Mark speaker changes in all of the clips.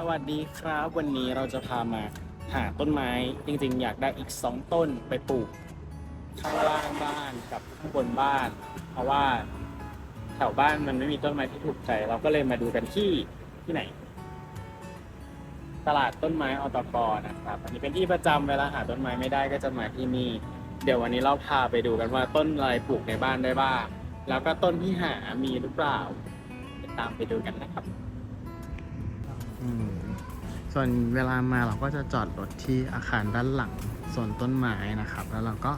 Speaker 1: สวัสดีครับ วันนี้เราจะพามาหาต้นไม้ จริงๆ อยากได้อีกสองต้นไปปลูก ข้างล่างบ้านกับข้างบนบ้าน เพราะว่าแถวบ้านมันไม่มีต้นไม้ที่ถูกใจ เราก็เลยมาดูกันที่ที่ไหน ตลาดต้นไม้อตกนะครับ อันนี้เป็นที่ประจำเวลาหาต้นไม้ไม่ได้ก็จะมาที่นี่ เดี๋ยววันนี้เราพาไปดูกันว่าต้นอะไรปลูกในบ้านได้บ้าง แล้วก็ต้นที่หามีหรือเปล่าติดตามไปดูกันนะครับ
Speaker 2: ส่วนเวลามาเราก็จะจอดรถที่อาคารด้านหลังส่วนต้นไม้นะครับ แล้วเราก็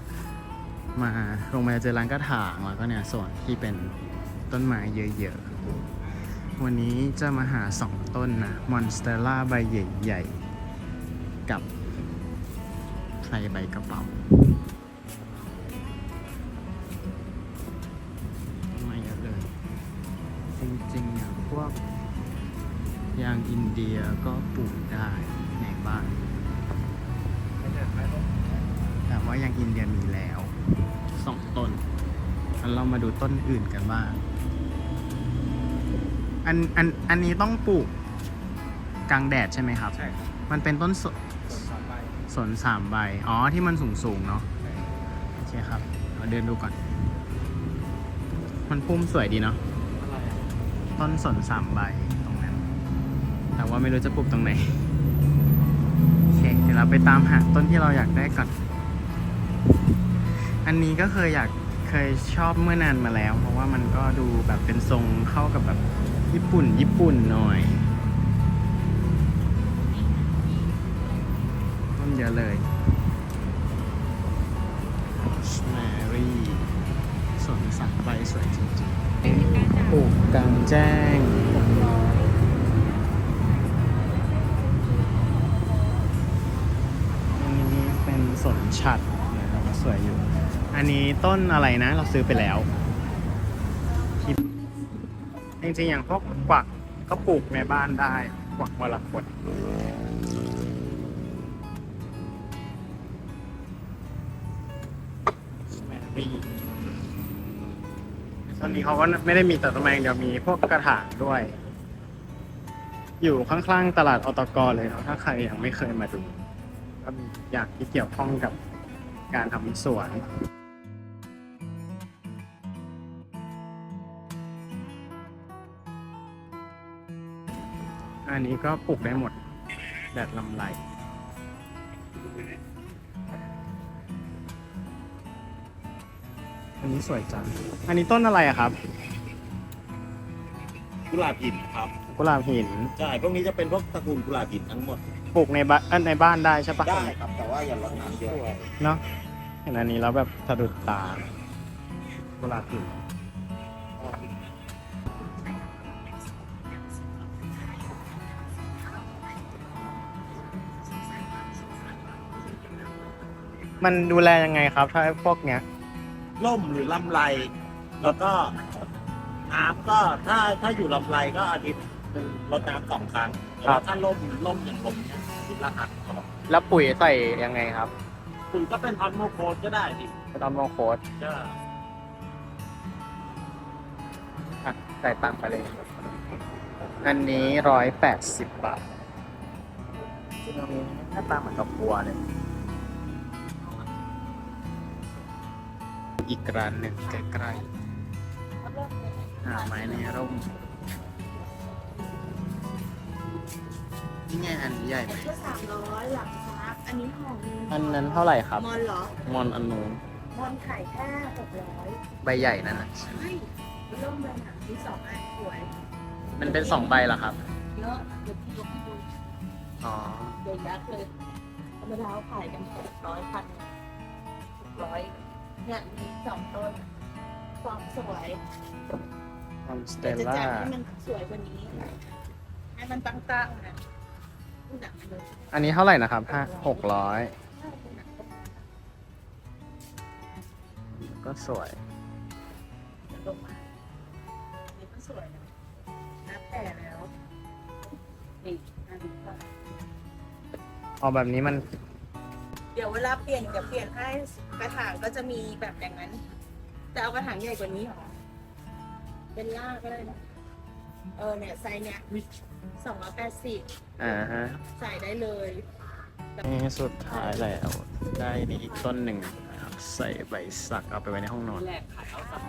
Speaker 2: มาลงมาเจอร้านกระถางแล้วก็เนี่ยส่วนที่เป็นต้นไม้เยอะๆ วันนี้จะมาหาสองต้นนะมอนสเตอร่าใบใหญ่ๆ กับไทรใบกระเป๋าไม้เยอะเลยจริงๆเนี่ยพวก ยางอินเดียก็ปลูกได้ในบ้านแต่ว่ายางอินเดียมีแล้วสองต้นงั้นเรามาดูต้นอื่นกันบ้าง อันอันอันนี้ต้องปลูกกลางแดดใช่ไหมครับ
Speaker 1: ใช่ครับ
Speaker 2: มันเป็นต้นส
Speaker 1: ส่วนสามใบ
Speaker 2: สนสามใบ อ๋อที่มันสูงสูงๆเนาะโอเคครับเราเดินดูก่อน มันพุ่มสวยดีเนาะ
Speaker 1: อะไรอะ
Speaker 2: ต้นสนสามใบตรงนั้น แต่ว่าไม่รู้จะปลูกตรงไหนโอเคเดี๋ยวเราไปตามหาต้นที่เราอยากได้ก่อน อันนี้ก็เคยอยากเคยชอบเมื่อนานมาแล้ว เพราะว่ามันก็ดูแบบเป็นทรงเข้ากับแบบญี่ปุ่น ญี่ปุ่นหน่อย ต้นเยอะเลยสแมรี่สวนสัตว์ใบสวยจริงๆปลูกกลางแจ้ง สนฉัดนะครับสวยอยู่ อันนี้ต้นอะไรนะ เราซื้อไปแล้วจริงๆอย่างพวกกวักก็ปลูกในบ้านได้กวักมรกตแมรี่ต้นนี้เขาก็ไม่ได้มีแต่ต้นไม้อย่างเดี๋ยวมีพวกกระถางด้วย อยู่ข้างๆตลาดอตกเลยเนาะถ้าใครยังไม่เคยมาดูก็มีอย่างที่เกี่ยวข้องกับ การทำสวน อันนี้ก็ปลูกได้หมด แดดลำไรอันนี้สวยจัง อันนี้ต้นอะไรอะครับ
Speaker 3: กุหลาบหินครับ
Speaker 2: กุหลาบหิน
Speaker 3: ใช่ พวกนี้จะเป็นพวกตระกูลกุหลาบหินทั้งหมด
Speaker 2: ปลูกในบ้านเอ้ยในบ้านได้ใช่ปะ
Speaker 3: ได้ครับ แต่ว่าอย่ารดน้ำเยอะ
Speaker 2: เนาะเห็นอันนี้แล้วแบบสะดุดตากุหลาบหินมันดูแลยังไงครับ ถ้าพวกเนี้ย
Speaker 3: ล่มหรือลำไรแล้วก็น้ำก็ถ้าถ้าอยู่ลำไรก็อาทิตย์หนึ่งรดน้ำสองครั้งแต่ว่าถ้าล่มล่มอย่างผมเนี่ย อาทิตย์ละครั้งก็
Speaker 2: แล้วปุ๋ยใส่ยังไงครับ
Speaker 3: คุณก็เป็นทอนโมโคดก็ได้ที่
Speaker 2: ตอนมอโคด
Speaker 3: จะ
Speaker 2: อะใส่ตังค์ไปเลย อันนี้ร้อยแปดสิบบาทซึ่งตรงนี้หน้าตาเหมือนกับบัวเลย อีกร้านหนึ่งใกล้ๆหาไม้ในร่ม นี่ไงอันนี้ใหญ่ไหม
Speaker 4: ก็สามร้อยหลังครับอันนี้ห่อหนึง
Speaker 2: อันนั้นเท่าไหร่ครับ
Speaker 4: มอนเหรอ
Speaker 2: มอนอันนู้น
Speaker 4: มอนไข่แค่หกร้อย
Speaker 2: ใบใหญ่นั่นนะ
Speaker 4: ใช่ร่มใบหนังที่สองอันสวย
Speaker 2: มันเป็นสองใบเหรอครับ
Speaker 4: เยอะเดี๋ยวพี่ยกให้ดู
Speaker 2: อ๋อ
Speaker 4: เดี๋ยวยักษ์เลยธรรมดาเขาขายกันหกร้อยพันหกร้อยเนี่ยมีสองต้นฟอร์มสวย
Speaker 2: คอนสเต
Speaker 4: แต่จะ
Speaker 2: ล่า
Speaker 4: จัดให้มันสวยกว่านี้ ให้มันตั้งๆนะดูหนังเลย
Speaker 2: อันนี้เท่าไหร่นะครับห้าหกร้อยก็สวย
Speaker 4: ลงมานี่ก็สวยนะนับแต่แล้วนี่อันนี้ก็
Speaker 2: เอาแบบนี้มัน
Speaker 4: เดี๋ยวเวลาเปลี่ยนเดี๋ยวเปลี่ยนให้กระถางก็จะมีแบบอย่างนั้นจะเอากระถางใหญ่กว่านี้เหรอ เป็นล่าก็ได้นะ เออเนี่ยไซส์เนี้ยสองร้อยแปดสิบ
Speaker 2: อ่าฮะ
Speaker 4: ใส่ได้เลย
Speaker 2: นี่สุดท้ายแล้ว ได้นี่อีกต้นหนึ่งนะครับใส่ใบสักเอาไปไว้ในห้องนอน
Speaker 1: แรกขายเอาสัก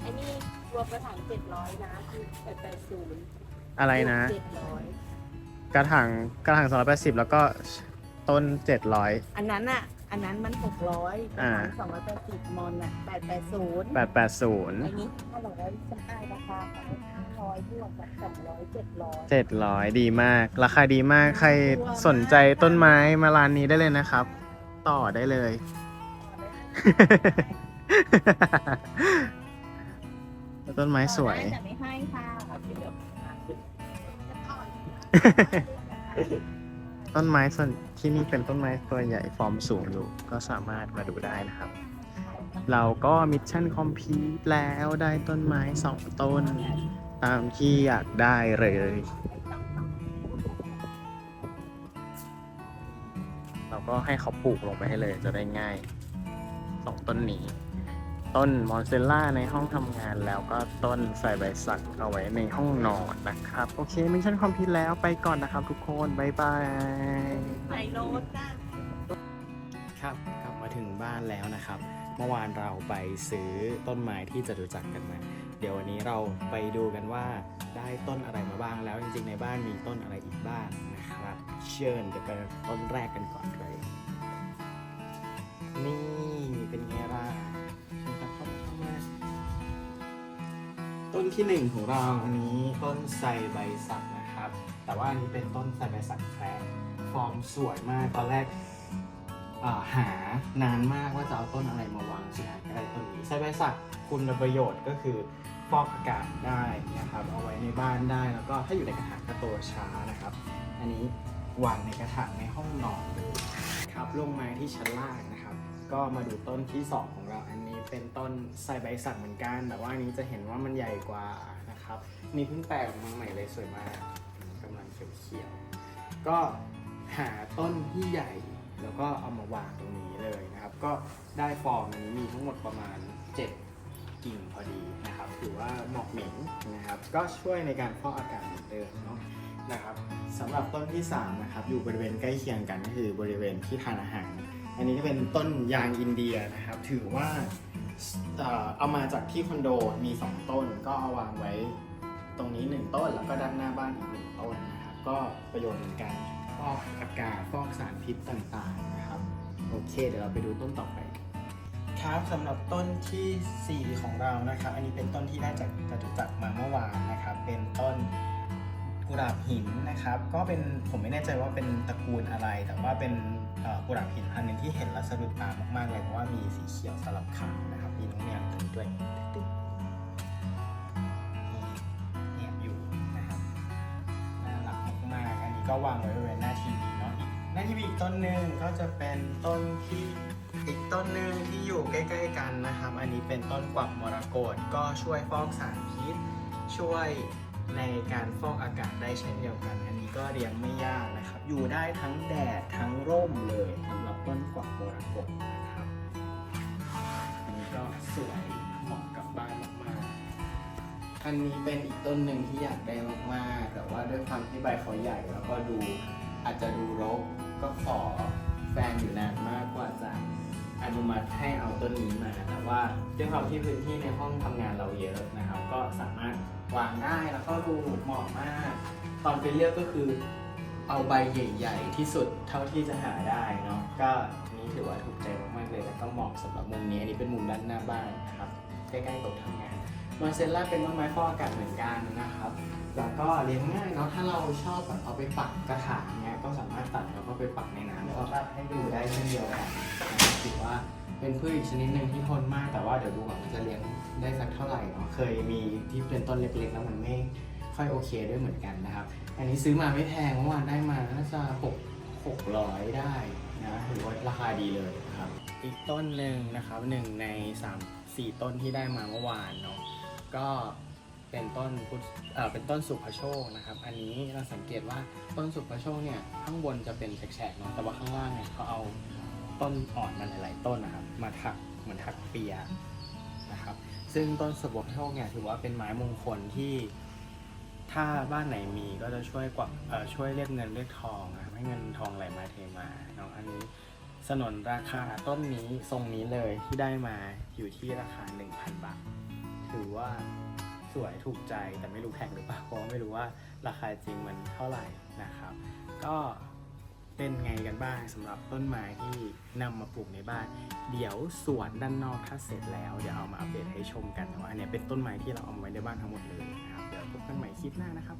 Speaker 4: ไอ้นี่รวมกระถางเจ็ดร้อยนะคือแปดแปดศูนย์
Speaker 2: อะไรนะ
Speaker 4: เจ็ดร้อย
Speaker 2: กระถางกระถาง280แล้วก็ต้น700
Speaker 4: อันนั้นอะ อันนั้นมันหกร้อย
Speaker 2: อ่า
Speaker 4: สองร้อยแปดสิบมอนอะแปดแปดศูนย์
Speaker 2: 880
Speaker 4: อันนี้ห้าร้อยจำได้ราคาเขาห้าร้อยบวกกับสองร้อยเจ็ดร้อย
Speaker 2: 700ดีมาก ราคาดีมากใครสนใจต้นไม้มาร้านนี้ได้เลยนะครับ ต่อได้เลย ต้นไม้สวย
Speaker 4: แต่ไม่ให้ค่ะเดี๋ยว
Speaker 2: ต้นไม้ส่วนที่นี่เป็นต้นไม้ตัวใหญ่ฟอร์มสูงอยู่ ก็สามารถมาดูได้นะครับ เราก็มิชชั่นคอมพีทแล้วได้ต้นไม้สองต้น ตามที่อยากได้เลยเราก็ให้เขาปลูกลงไปให้เลยจะได้ง่ายสองต้นนี้ ต้นมอนเซลล่าในห้องทำงานแล้วก็ต้นใส่ใบสักเอาไว้ในห้องนอนนะครับ โอเคมิชชั่นคอมพลีทแล้วไปก่อนนะครับทุกคนบายบาย
Speaker 4: ใส่โน้ตจ้า
Speaker 2: ครับกลับมาถึงบ้านแล้วนะครับ เมื่อวานเราไปซื้อต้นไม้ที่จตุจักกันมา เดี๋ยววันนี้เราไปดูกันว่าได้ต้นอะไรมาบ้างแล้วจริงๆในบ้านมีต้นอะไรอีกบ้างนะครับ เชิญเดี๋ยวไปต้นแรกกันก่อนเลย นี่เป็นไง ต้นที่หนึ่งของเราอันนี้ต้นไทรใบสักนะครับ แต่ว่าอันนี้เป็นต้นไทรใบสักแคร์ฟอร์มสวยมากตอนแรกาหานานมากว่าจะเอาต้นอะไรมาวางสุดท้ายก็ได้ต้นนี้ไซใบสักคุณประโยชน์ก็คือฟอกอากาศได้นะครับ เอาไว้ในบ้านได้แล้วก็ถ้าอยู่ในกระถางก็โตช้านะครับ อันนี้วางในกระถางในห้องนอนเลยครับลงมาที่ชั้นล่างนะครับ ก็มาดูต้นที่ 2 ของเราอัน เป็นต้นไซใบสักเหมือนกัน แต่ว่าอันนี้จะเห็นว่ามันใหญ่กว่านะครับนี่เพิ่งแปลกออกมาใหม่เลยสวยมากกำลังเขียวๆก็หาต้นที่ใหญ่ แล้วก็เอามาวางตรงนี้เลยนะครับ ก็ได้ฟอร์มอันนี้มีทั้งหมดประมาณ 7 กิ่งพอดีนะครับถือว่าเหมาะเหม็นนะครับ ก็ช่วยในการฟอกอากาศเหมือนเดิมเนาะนะครับสำหรับต้นที่3นะครับอยู่บริเวณใกล้เคียงกันก็คือบริเวณที่ทานอาหาร อันนี้ก็เป็นต้นยางอินเดียนะครับ ถือว่าเอามาจากที่คอนโดมี2ต้น ก็เอาวางไว้ตรงนี้ 1 ต้นแล้วก็ด้านหน้าบ้านอีกหนึ่งต้นนะครับ ก็ประโยชน์เหมือนกันฟอกอากาศฟอกสารพิษต่างๆนะครับ โอเค เดี๋ยวเราไปดูต้นต่อไปครับสำหรับต้นทีสี่4 ของเรานะครับ อันนี้เป็นต้นที่ได้จากจตุจักรมาเมื่อวานนะครับ เป็นต้นกุหลาบหินนะครับ ก็เป็นผมไม่แน่ใจว่าเป็นตระกูลอะไร แต่ว่าเป็น กุหลาบหินพันหนึ่งที่เห็นแล้วสะดุดตามากๆเลยเพราะว่ามีสีเขียวสลับขาวนะครับ มีน้องแมวตัวนี้ด้วยตึ๊ดๆนี่แอบอยู่นะครับน่ารักมากๆอันนี้ก็วางไว้บริเวณหน้าทีวีเนาะอีกหน้าทีวีอีกต้นหนึ่งก็จะเป็นต้นที่อีกต้นหนึ่งที่อยู่ใกล้ ๆ กันนะครับ อันนี้เป็นต้นกวักมรกตก็ช่วยฟอกสารพิษช่วย ในการฟอกอากาศได้เช่นเดียวกัน อันนี้ก็เลี้ยงไม่ยากนะครับ อยู่ได้ทั้งแดดทั้งร่มเลยสำหรับต้นกวักมรกตนะครับอันนี้ก็สวยเหมาะกับบ้านมากๆอันนี้เป็นอีกต้นหนึ่งที่อยากได้มากๆแต่ว่าด้วยความที่ใบเขาใหญ่แล้วก็ดูอาจจะดูรกก็ขอแฟนอยู่นานมากกว่าจะอนุมัติให้เอาต้นนี้มาแต่ว่าด้วยความที่พื้นที่ในห้องทำงานเราเยอะนะครับ ก็สามารถ วางได้แล้วก็ดูเหมาะมาก ตอนไปเลือกก็คือเอาใบใหญ่ ๆ ที่สุดเท่าที่จะหาได้เนาะก็นี้ถือว่าถูกใจมากๆเลยแล้วก็เหมาะสำหรับมุมนี้อันนี้เป็นมุมด้านหน้าบ้านนะครับใกล้ๆโต๊ะทำงานมาเซลล่าเป็นต้นไม้ฟอกอากาศเหมือนกันนะครับแล้วก็เลี้ยงง่ายเนาะถ้าเราชอบแบบเอาไปปักกระถางเนี้ยก็สามารถตัดแล้วก็ไปปักในน้ำแล้วก็ให้ดูได้เช่นเดียวกันครับถือว่า เป็นพืชอีกชนิดหนึ่งที่ทนมาก แต่ว่าเดี๋ยวดูก่อนมันจะเลี้ยงได้สักเท่าไหร่เนาะเคยมีที่เป็นต้นเล็กๆแล้วมันไม่ค่อยโอเคด้วยเหมือนกันนะครับ อันนี้ซื้อมาไม่แพงเมื่อวานได้มาน่าจะหกหกร้อยได้นะถือว่าราคาดีเลยครับ อีกต้นหนึ่งนะครับหนึ่งในสามสี่ต้นที่ได้มาเมื่อวานเนาะก็เป็นต้นพุทธเอ่อเป็นต้นสุภโชคนะครับ อันนี้เราสังเกตว่าต้นสุภโชคเนี่ยข้างบนจะเป็นแฉกๆเนาะแต่ว่าข้างล่างเนี่ยเขาเอา ต้นอ่อนมันหลาย ๆ ต้นนะครับ มาถักเหมือนถักเปียนะครับ ซึ่งต้นสุภโชคเนี่ยถือว่าเป็นไม้มงคลที่ ถ้าบ้านไหนมีก็จะช่วยกว่าช่วยเรียกเงินเรียกทองนะครับให้เงินทองไหลมาเทมาเนาะอันนี้สนนราคาต้นนี้ทรงนี้เลยที่ได้มาอยู่ที่ราคา 1,000 บาท ถือว่าสวยถูกใจแต่ไม่รู้แพงหรือเปล่าเพราะไม่รู้ว่าราคาจริงมันเท่าไหร่นะครับ ก็ เป็นไงกันบ้างสำหรับต้นไม้ที่นำมาปลูกในบ้าน เดี๋ยวสวนด้านนอกถ้าเสร็จแล้วเดี๋ยวเอามาอัปเดตให้ชมกันว่าอันนี้เป็นต้นไม้ที่เราเอามาไว้ในบ้านทั้งหมดเลยนะครับเดี๋ยวพบกันใหม่คลิปหน้านะครับ